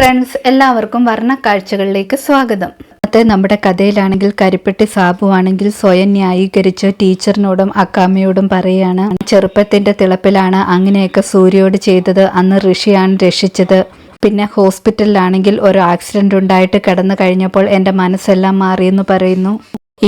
Friends എല്ലാവർക്കും വർണ കാഴ്ചകളിലേക്ക് സ്വാഗതം നമ്മുടെ കഥയിലാണെങ്കിൽ കരിപ്പെട്ടി സാബു ആണെങ്കിൽ സ്വയം ന്യായീകരിച്ച് ടീച്ചറിനോടും അക്കാമ്മയോടും പറയാണ് ചെറുപ്പത്തിന്റെ തിളപ്പിലാണ് അങ്ങനെയൊക്കെ സൂര്യയോട് ചെയ്തത്. അന്ന് ഋഷിയാണ് രക്ഷിച്ചത്. പിന്നെ ഹോസ്പിറ്റലിലാണെങ്കിൽ ഒരു ആക്സിഡന്റ് ഉണ്ടായിട്ട് കിടന്നു കഴിഞ്ഞപ്പോൾ എന്റെ മനസ്സെല്ലാം മാറിയെന്ന് പറയുന്നു.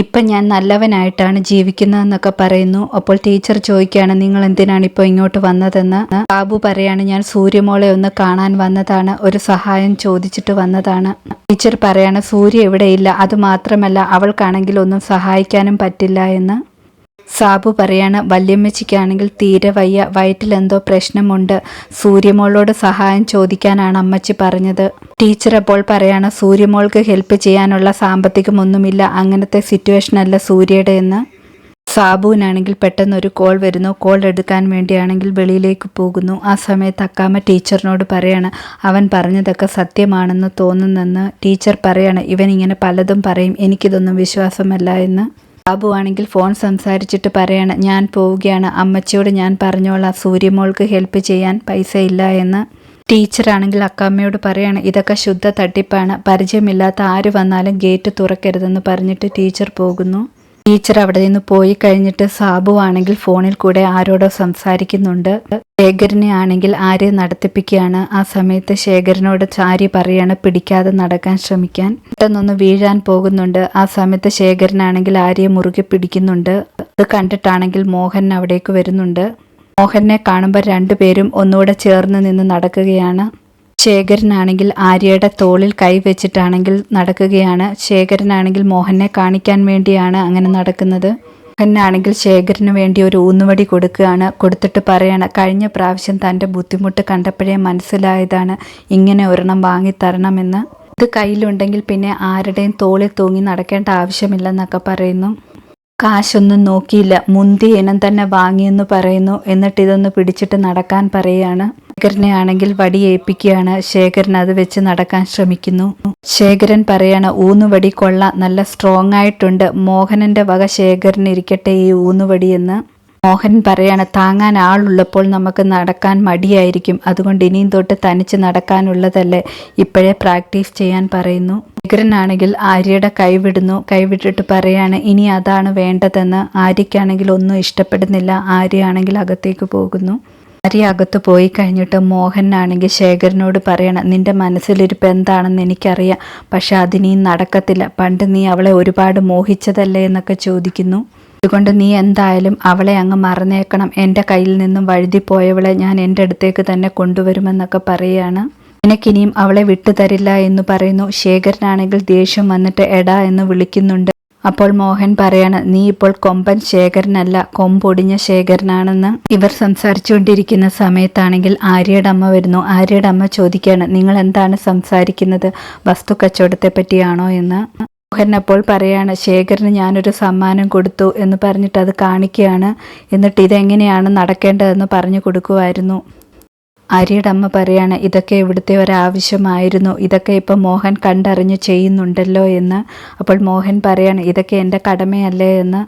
ഇപ്പം ഞാൻ നല്ലവനായിട്ടാണ് ജീവിക്കുന്നതെന്നൊക്കെ പറയുന്നു. അപ്പോൾ ടീച്ചർ ചോദിക്കുകയാണ് നിങ്ങൾ എന്തിനാണ് ഇപ്പോൾ ഇങ്ങോട്ട് വന്നതെന്ന്? ബാബു പറയാണ് ഞാൻ സൂര്യമോളെ ഒന്ന് കാണാൻ വന്നതാണ് ഒരു സഹായം ചോദിച്ചിട്ട് വന്നതാണ്. ടീച്ചർ പറയാണ് സൂര്യ ഇവിടെ ഇല്ല അത് മാത്രമല്ല അവൾക്കാണെങ്കിൽ ഒന്നും സഹായിക്കാനും പറ്റില്ല എന്ന്. സാബു പറയാണ് വല്യമ്മച്ചിക്കാണെങ്കിൽ തീരെ വയ്യ വയറ്റിലെന്തോ പ്രശ്നമുണ്ട്. സൂര്യമോളോട് സഹായം ചോദിക്കാനാണ് അമ്മച്ചി പറഞ്ഞത്. ടീച്ചർ അപ്പോൾ പറയാണ് സൂര്യമോൾക്ക് ഹെൽപ്പ് ചെയ്യാനുള്ള സാമ്പത്തികമൊന്നുമില്ല. അങ്ങനത്തെ സിറ്റുവേഷൻ അല്ല സൂര്യയുടെ എന്ന്. സാബുവിനാണെങ്കിൽ പെട്ടെന്ന് ഒരു കോൾ വരുന്നു. കോൾ എടുക്കാൻ വേണ്ടിയാണെങ്കിൽ വെളിയിലേക്ക് പോകുന്നു. ആ സമയത്ത് അക്കാമ ടീച്ചറിനോട് പറയാണ് അവൻ പറഞ്ഞതൊക്കെ സത്യമാണെന്ന് തോന്നുന്നെന്ന്. ടീച്ചർ പറയാണ് ഇവൻ ഇങ്ങനെ പലതും പറയും. എനിക്കിതൊന്നും വിശ്വാസമല്ല എന്ന്. ബാബു ആണെങ്കിൽ ഫോൺ സംസാരിച്ചിട്ട് പറയാണ് ഞാൻ പോവുകയാണ്. അമ്മച്ചിയോട് ഞാൻ പറഞ്ഞോളാം. സൂര്യമോൾക്ക് ഹെൽപ്പ് ചെയ്യാൻ പൈസ ഇല്ല എന്ന്. ടീച്ചറാണെങ്കിൽ അക്കാമ്മയോട് പറയാണ് ഇതൊക്കെ ശുദ്ധ തട്ടിപ്പാണ്. പരിചയമില്ലാത്ത ആര് വന്നാലും ഗേറ്റ് തുറക്കരുതെന്ന് പറഞ്ഞിട്ട് ടീച്ചർ പോകുന്നു. ടീച്ചർ അവിടെ നിന്ന് പോയി കഴിഞ്ഞിട്ട് സാബു ആണെങ്കിൽ ഫോണിൽ കൂടെ ആരോടോ സംസാരിക്കുന്നുണ്ട്. ശേഖരനെ ആണെങ്കിൽ ആര്യ നടത്തിപ്പിക്കുകയാണ്. ആ സമയത്ത് ശേഖരനോട് ചാരി പറയാണ് പിടിക്കാതെ നടക്കാൻ ശ്രമിക്കാൻ. പെട്ടെന്നൊന്ന് വീഴാൻ പോകുന്നുണ്ട്. ആ സമയത്ത് ശേഖരനാണെങ്കിൽ ആര്യ മുറുകെ പിടിക്കുന്നുണ്ട്. അത് കണ്ടിട്ടാണെങ്കിൽ മോഹൻ അവിടേക്ക് വരുന്നുണ്ട്. മോഹനെ കാണുമ്പോൾ രണ്ടുപേരും ഒന്നുകൂടെ ചേർന്ന് നിന്ന് നടക്കുകയാണ്. ശേഖരനാണെങ്കിൽ ആര്യയുടെ തോളിൽ കൈവച്ചിട്ടാണെങ്കിൽ നടക്കുകയാണ്. ശേഖരനാണെങ്കിൽ മോഹനെ കാണിക്കാൻ വേണ്ടിയാണ് അങ്ങനെ നടക്കുന്നത്. മോഹനാണെങ്കിൽ ശേഖരന് വേണ്ടി ഒരു ഊന്നുവടി കൊടുക്കുകയാണ്. കൊടുത്തിട്ട് പറയാണ് കഴിഞ്ഞ പ്രാവശ്യം തന്റെ ബുദ്ധിമുട്ട് കണ്ടപ്പോഴേ മനസ്സിലായതാണ് ഇങ്ങനെ ഒരെണ്ണം വാങ്ങിത്തരണമെന്ന് ഇത് കയ്യിലുണ്ടെങ്കിൽ പിന്നെ ആരുടെയും തോളിൽ തൂങ്ങി നടക്കേണ്ട ആവശ്യമില്ലെന്നൊക്കെ പറയുന്നു. കാശൊന്നും നോക്കിയില്ല. മുന്തി ഇനം തന്നെ വാങ്ങിയെന്ന് പറയുന്നു. എന്നിട്ട് ഇതൊന്ന് പിടിച്ചിട്ട് നടക്കാൻ പറയുകയാണ് ശേഖരനെ ആണെങ്കിൽ വടിയേൽപ്പിക്കുകയാണ് ശേഖരൻ അത് വെച്ച് നടക്കാൻ ശ്രമിക്കുന്നു. ശേഖരൻ പറയാണ് ഊന്നുവടി കൊള്ള നല്ല സ്ട്രോങ് ആയിട്ടുണ്ട് മോഹനന്റെ വക ശേഖരൻ ഇരിക്കട്ടെ ഈ ഊന്നുവടി എന്ന്. മോഹൻ പറയാണ് താങ്ങാൻ ആളുള്ളപ്പോൾ നമുക്ക് നടക്കാൻ മടിയായിരിക്കും. അതുകൊണ്ട് ഇനിയും തൊട്ട് തനിച്ച് നടക്കാനുള്ളതല്ലേ ഇപ്പോഴേ പ്രാക്ടീസ് ചെയ്യാൻ പറയുന്നു. ശേഖരനാണെങ്കിൽ ആര്യയുടെ കൈവിടുന്നു. കൈവിട്ടിട്ട് പറയാണ് ഇനി അതാണ് വേണ്ടതെന്ന്. ആര്യയ്ക്കാണെങ്കിൽ ഒന്നും ഇഷ്ടപ്പെടുന്നില്ല. ആര്യയാണെങ്കിൽ അകത്തേക്ക് പോകുന്നു. ആര്യ അകത്ത് പോയി കഴിഞ്ഞിട്ട് മോഹനാണെങ്കിൽ ശേഖരനോട് പറയണം നിന്റെ മനസ്സിലിരിപ്പ് എന്താണെന്ന് എനിക്കറിയാം പക്ഷെ അതിനീ നടക്കത്തില്ല. പണ്ട് നീ അവളെ ഒരുപാട് മോഹിച്ചതല്ലേ? എന്നൊക്കെ ചോദിക്കുന്നു. അതുകൊണ്ട് നീ എന്തായാലും അവളെ അങ്ങ് മറന്നേക്കണം. എന്റെ കയ്യിൽ നിന്നും വഴുതിപ്പോയവളെ ഞാൻ എന്റെ അടുത്തേക്ക് തന്നെ കൊണ്ടുവരുമെന്നൊക്കെ പറയുകയാണ്. നിനക്കിനിയും അവളെ വിട്ടുതരില്ല എന്ന് പറയുന്നു. ശേഖരനാണെങ്കിൽ ദേഷ്യം വന്നിട്ട് എടാ എന്ന് വിളിക്കുന്നുണ്ട്. അപ്പോൾ മോഹൻ പറയാണ് നീ ഇപ്പോൾ കൊമ്പൻ ശേഖരനല്ല കൊമ്പൊടിഞ്ഞ ശേഖരനാണെന്ന് ഇവർ സംസാരിച്ചുകൊണ്ടിരിക്കുന്ന സമയത്താണെങ്കിൽ ആര്യയുടെ അമ്മ വരുന്നു. ആര്യയുടെ അമ്മ ചോദിക്കുകയാണ് നിങ്ങൾ എന്താണ് സംസാരിക്കുന്നത്? വസ്തു കച്ചവടത്തെ പറ്റിയാണോ എന്ന്? മോഹൻ അപ്പോൾ പറയാണ് ശേഖരന് ഞാനൊരു സമ്മാനം കൊടുത്തു എന്ന് പറഞ്ഞിട്ട് അത് കാണിക്കുകയാണ്. എന്നിട്ട് ഇതെങ്ങനെയാണ് നടക്കേണ്ടതെന്ന് പറഞ്ഞു കൊടുക്കുമായിരുന്നു ആര്യയുടെ അമ്മ പറയാണ് ഇതൊക്കെ ഇവിടുത്തെ ഒരാവശ്യമായിരുന്നു. ഇതൊക്കെ ഇപ്പം മോഹൻ കണ്ടറിഞ്ഞ് ചെയ്യുന്നുണ്ടല്ലോ എന്ന്. അപ്പോൾ മോഹൻ പറയാണ് ഇതൊക്കെ എന്റെ കടമയല്ലേ എന്ന്.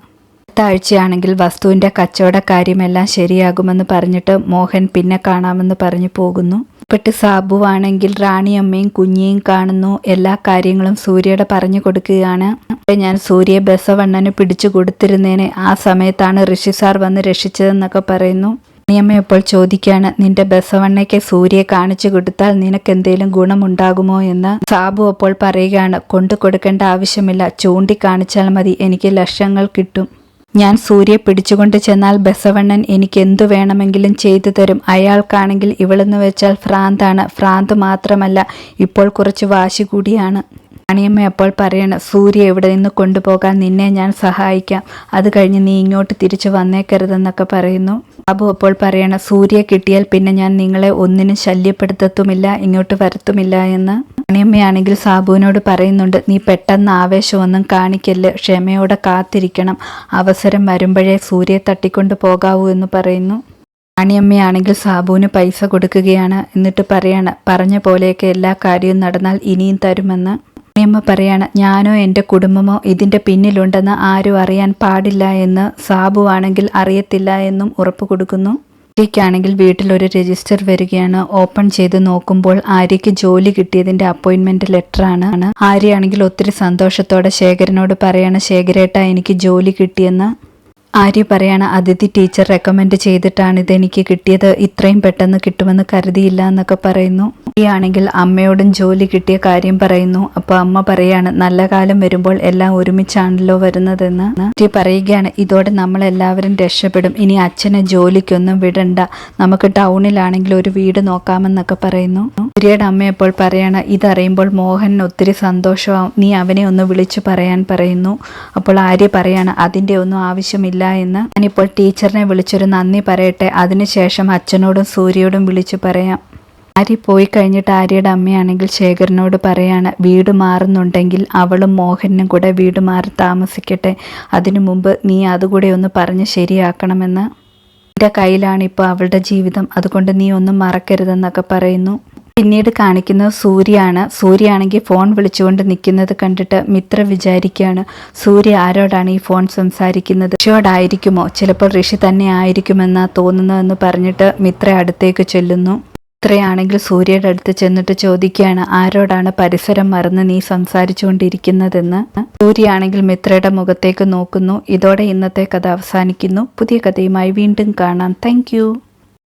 അടുത്ത ആഴ്ചയാണെങ്കിൽ വസ്തുവിന്റെ കച്ചവട കാര്യമെല്ലാം ശരിയാകുമെന്ന് പറഞ്ഞിട്ട് മോഹൻ പിന്നെ കാണാമെന്ന് പറഞ്ഞു പോകുന്നു. പെട്ട് സാബു ആണെങ്കിൽ റാണിയമ്മയും കുഞ്ഞിയും കാണുന്നു. എല്ലാ കാര്യങ്ങളും സൂര്യയുടെ പറഞ്ഞു കൊടുക്കുകയാണ്. ഞാൻ സൂര്യയെ ബസവണ്ണന് പിടിച്ചു കൊടുത്തിരുന്നേനെ. ആ സമയത്താണ് ഋഷി സാർ വന്ന് രക്ഷിച്ചതെന്നൊക്കെ പറയുന്നു. നിയമ ഇപ്പോൾ ചോദിക്കുകയാണ് നിന്റെ ബസവണ്ണയ്ക്ക് സൂര്യയെ കാണിച്ചു കൊടുത്താൽ നിനക്ക് എന്തെങ്കിലും ഗുണമുണ്ടാകുമോ എന്ന്? സാബു അപ്പോൾ പറയുകയാണ് കൊണ്ടു കൊടുക്കേണ്ട ആവശ്യമില്ല ചൂണ്ടിക്കാണിച്ചാൽ മതി എനിക്ക് ലക്ഷങ്ങൾ കിട്ടും. ഞാൻ സൂര്യ പിടിച്ചുകൊണ്ട് ചെന്നാൽ ബസവണ്ണൻ എനിക്ക് എന്തു വേണമെങ്കിലും ചെയ്തു തരും. അയാൾക്കാണെങ്കിൽ ഇവളെന്ന് വെച്ചാൽ ഫ്രാന്താണ് ഫ്രാന്ത് മാത്രമല്ല ഇപ്പോൾ കുറച്ച് വാശി കൂടിയാണ്. റാണിയമ്മ അപ്പോൾ പറയണം സൂര്യ ഇവിടെ നിന്ന് കൊണ്ടുപോകാൻ നിന്നെ ഞാൻ സഹായിക്കാം. അത് കഴിഞ്ഞ് നീ ഇങ്ങോട്ട് തിരിച്ചു വന്നേക്കരുതെന്നൊക്കെ പറയുന്നു. ബാബു അപ്പോൾ പറയണം സൂര്യ കിട്ടിയാൽ പിന്നെ ഞാൻ നിങ്ങളെ ഒന്നിനും ശല്യപ്പെടുത്തത്തുമില്ല ഇങ്ങോട്ട് വരത്തുമില്ല എന്ന്. അണിയമ്മയാണെങ്കിൽ സാബുവിനോട് പറയുന്നുണ്ട് നീ പെട്ടെന്ന് ആവേശമൊന്നും കാണിക്കല്ല് ക്ഷമയോടെ കാത്തിരിക്കണം. അവസരം വരുമ്പോഴേ സൂര്യയെ തട്ടിക്കൊണ്ട് പോകാവൂ എന്ന് പറയുന്നു. അണിയമ്മയാണെങ്കിൽ സാബുവിന് പൈസ കൊടുക്കുകയാണ് എന്നിട്ട് പറയാണ് പറഞ്ഞ പോലെയൊക്കെ എല്ലാ കാര്യവും നടന്നാൽ ഇനിയും തരുമെന്ന്. റാണിയമ്മ പറയാണ് ഞാനോ എന്റെ കുടുംബമോ ഇതിന്റെ പിന്നിലുണ്ടെന്ന് ആരും അറിയാൻ പാടില്ല എന്ന് സാബു ആണെങ്കിൽ അറിയത്തില്ല എന്നും ഉറപ്പ് കൊടുക്കുന്നു. ആര്യയ്ക്കാണെങ്കിൽ വീട്ടിലൊരു രജിസ്റ്റർ വരികയാണ്. ഓപ്പൺ ചെയ്ത് നോക്കുമ്പോൾ ആര്യയ്ക്ക് ജോലി കിട്ടിയതിന്റെ അപ്പോയിന്റ്മെന്റ് ലെറ്റർ ആണ് ആര്യയാണെങ്കിൽ ഒത്തിരി സന്തോഷത്തോടെ ശേഖരനോട് പറയാണ് ശേഖരേട്ട എനിക്ക് ജോലി കിട്ടിയെന്ന്. ആര്യ പറയാണ് അതിഥി ടീച്ചർ റെക്കമെൻഡ് ചെയ്തിട്ടാണ് ഇതെനിക്ക് കിട്ടിയത്. ഇത്രയും പെട്ടെന്ന് കിട്ടുമെന്ന് കരുതിയില്ല എന്നൊക്കെ പറയുന്നു. ആണെങ്കിൽ അമ്മയോടും ജോലി കിട്ടിയ കാര്യം പറയുന്നു. അപ്പോൾ അമ്മ പറയാണ് നല്ല കാലം വരുമ്പോൾ എല്ലാം ഒരുമിച്ചാണല്ലോ വരുന്നതെന്ന്. കുട്ടി പറയുകയാണ് ഇതോടെ നമ്മൾ എല്ലാവരും രക്ഷപ്പെടും. ഇനി അച്ഛനെ ജോലിക്കൊന്നും വിടണ്ട. നമുക്ക് ടൗണിലാണെങ്കിൽ ഒരു വീട് നോക്കാമെന്നൊക്കെ പറയുന്നു. സൂര്യയുടെ അമ്മ എപ്പോൾ പറയാണ് ഇതറിയുമ്പോൾ മോഹൻ ഒത്തിരി സന്തോഷമാവും. നീ അവനെ ഒന്ന് വിളിച്ചു പറയാൻ പറയുന്നു. അപ്പോൾ ആര്യ പറയാണ് അതിന്റെ ഒന്നും ആവശ്യമില്ല എന്ന്. ഞാനിപ്പോൾ ടീച്ചറിനെ വിളിച്ചൊരു നന്ദി പറയട്ടെ. അതിനുശേഷം അച്ഛനോടും സൂര്യയോടും വിളിച്ചു പറയാം. ആര്യ പോയി കഴിഞ്ഞിട്ട് ആര്യയുടെ അമ്മയാണെങ്കിൽ ശേഖരനോട് പറയാണ് വീട് മാറുന്നുണ്ടെങ്കിൽ അവളും മോഹനും കൂടെ വീട് മാറി താമസിക്കട്ടെ. അതിനു മുമ്പ് നീ അതുകൂടെ ഒന്ന് പറഞ്ഞ് ശരിയാക്കണമെന്ന്. എന്റെ കയ്യിലാണ് ഇപ്പോൾ അവളുടെ ജീവിതം. അതുകൊണ്ട് നീ ഒന്നും മറക്കരുതെന്നൊക്കെ പറയുന്നു. പിന്നീട് കാണിക്കുന്നത് സൂര്യയാണ്. സൂര്യയാണെങ്കിൽ ഫോൺ വിളിച്ചുകൊണ്ട് നിൽക്കുന്നത് കണ്ടിട്ട് മിത്ര വിചാരിക്കുകയാണ് സൂര്യ ആരോടാണ് ഈ ഫോൺ സംസാരിക്കുന്നത്? ഋഷിയോടായിരിക്കുമോ ചിലപ്പോൾ ഋഷി തന്നെ ആയിരിക്കുമെന്നാ തോന്നുന്നതെന്ന് പറഞ്ഞിട്ട് മിത്ര അടുത്തേക്ക് ചെല്ലുന്നു. മിത്രയാണെങ്കിൽ സൂര്യയുടെ അടുത്ത് ചെന്നിട്ട് ചോദിക്കുകയാണ് ആരോടാണ് പരിസരം മറന്ന് നീ സംസാരിച്ചുകൊണ്ടിരിക്കുന്നതെന്ന്? സൂര്യയാണെങ്കിൽ മിത്രയുടെ മുഖത്തേക്ക് നോക്കുന്നു. ഇതോടെ ഇന്നത്തെ കഥ അവസാനിക്കുന്നു. പുതിയ കഥയുമായി വീണ്ടും കാണാം. താങ്ക്